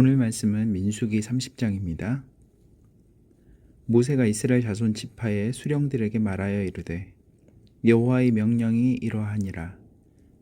오늘 말씀은 민수기 30장입니다. 모세가 이스라엘 자손 지파의 수령들에게 말하여 이르되 여호와의 명령이 이러하니라.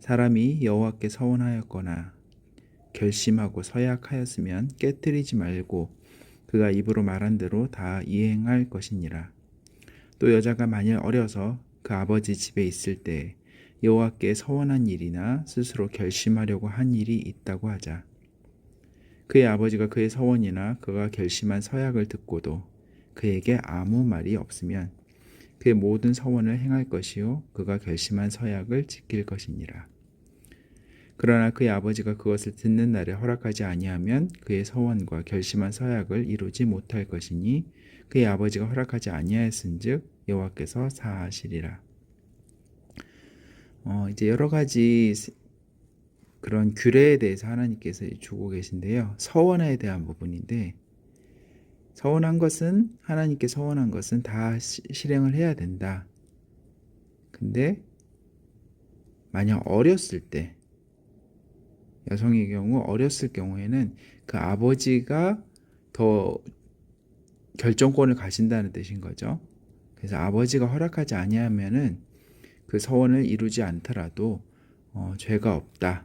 사람이 여호와께 서원하였거나 결심하고 서약하였으면 깨뜨리지 말고 그가 입으로 말한 대로 다 이행할 것이니라. 또 여자가 만일 어려서 그 아버지 집에 있을 때 여호와께 서원한 일이나 스스로 결심하려고 한 일이 있다고 하자 그의 아버지가 그의 서원이나 그가 결심한 서약을 듣고도 그에게 아무 말이 없으면 그의 모든 서원을 행할 것이요 그가 결심한 서약을 지킬 것이니라. 그러나 그의 아버지가 그것을 듣는 날에 허락하지 아니하면 그의 서원과 결심한 서약을 이루지 못할 것이니 그의 아버지가 허락하지 아니하였은즉 여호와께서 사하시리라. 어, 이제 여러 가지 그런 규례에 대해서 하나님께서 주고 계신데요. 서원에 대한 부분인데 서원한 것은 하나님께 서원한 것은 다 시, 실행을 해야 된다. 근데 만약 어렸을 때 여성의 경우 어렸을 경우에는 그 아버지가 더 결정권을 가진다는 뜻인 거죠. 그래서 아버지가 허락하지 아니하면은 그 서원을 이루지 않더라도 어, 죄가 없다.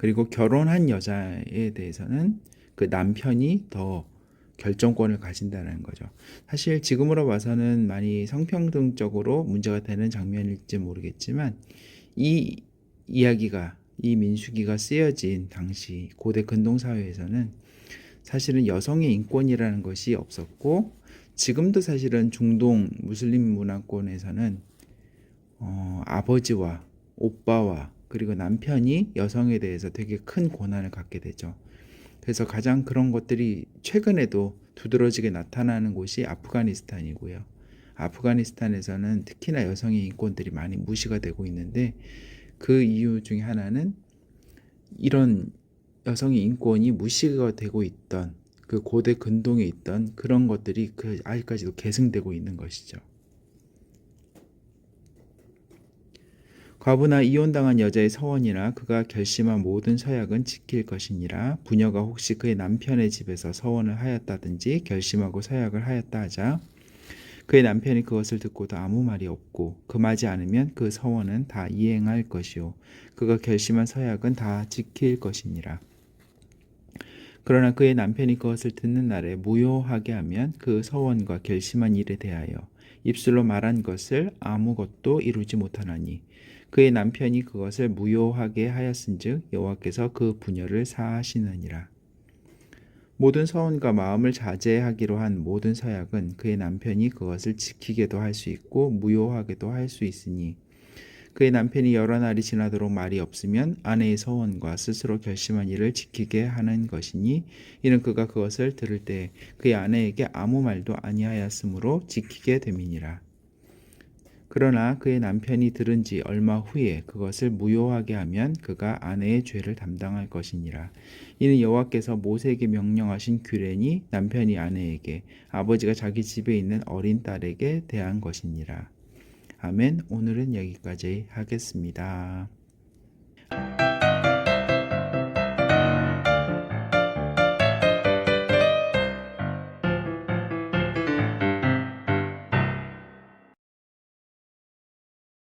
그리고 결혼한 여자에 대해서는 그 남편이 더 결정권을 가진다는 거죠. 사실 지금으로 봐서는 많이 성평등적으로 문제가 되는 장면일지 모르겠지만 이 이야기가 이 민수기가 쓰여진 당시 고대 근동 사회에서는 사실은 여성의 인권이라는 것이 없었고 지금도 사실은 중동 무슬림 문화권에서는 어, 아버지와 오빠와 그리고 남편이 여성에 대해서 되게 큰 고난을 갖게 되죠. 그래서 가장 그런 것들이 최근에도 두드러지게 나타나는 곳이 아프가니스탄이고요. 아프가니스탄에서는 특히나 여성의 인권들이 많이 무시가 되고 있는데 그 이유 중에 하나는 이런 여성의 인권이 무시가 되고 있던 그 고대 근동에 있던 그런 것들이 그 아직까지도 계승되고 있는 것이죠. 과부나 이혼당한 여자의 서원이나 그가 결심한 모든 서약은 지킬 것이니라. 부녀가 혹시 그의 남편의 집에서 서원을 하였다든지 결심하고 서약을 하였다 하자. 그의 남편이 그것을 듣고도 아무 말이 없고 금하지 않으면 그 서원은 다 이행할 것이요. 그가 결심한 서약은 다 지킬 것이니라. 그러나 그의 남편이 그것을 듣는 날에 무효하게 하면 그 서원과 결심한 일에 대하여 입술로 말한 것을 아무것도 이루지 못하나니 그의 남편이 그것을 무효하게 하였은즉 여호와께서 그 부녀를 사하시느니라. 모든 서원과 마음을 자제하기로 한 모든 서약은 그의 남편이 그것을 지키게도 할 수 있고 무효하게도 할 수 있으니 그의 남편이 여러 날이 지나도록 말이 없으면 아내의 서원과 스스로 결심한 일을 지키게 하는 것이니 이는 그가 그것을 들을 때 그의 아내에게 아무 말도 아니하였으므로 지키게 됨이니라. 그러나 그의 남편이 들은 지 얼마 후에 그것을 무효하게 하면 그가 아내의 죄를 담당할 것이니라. 이는 여호와께서 모세에게 명령하신 규례니 남편이 아내에게 아버지가 자기 집에 있는 어린 딸에게 대한 것이니라. 아멘. 오늘은 여기까지 하겠습니다.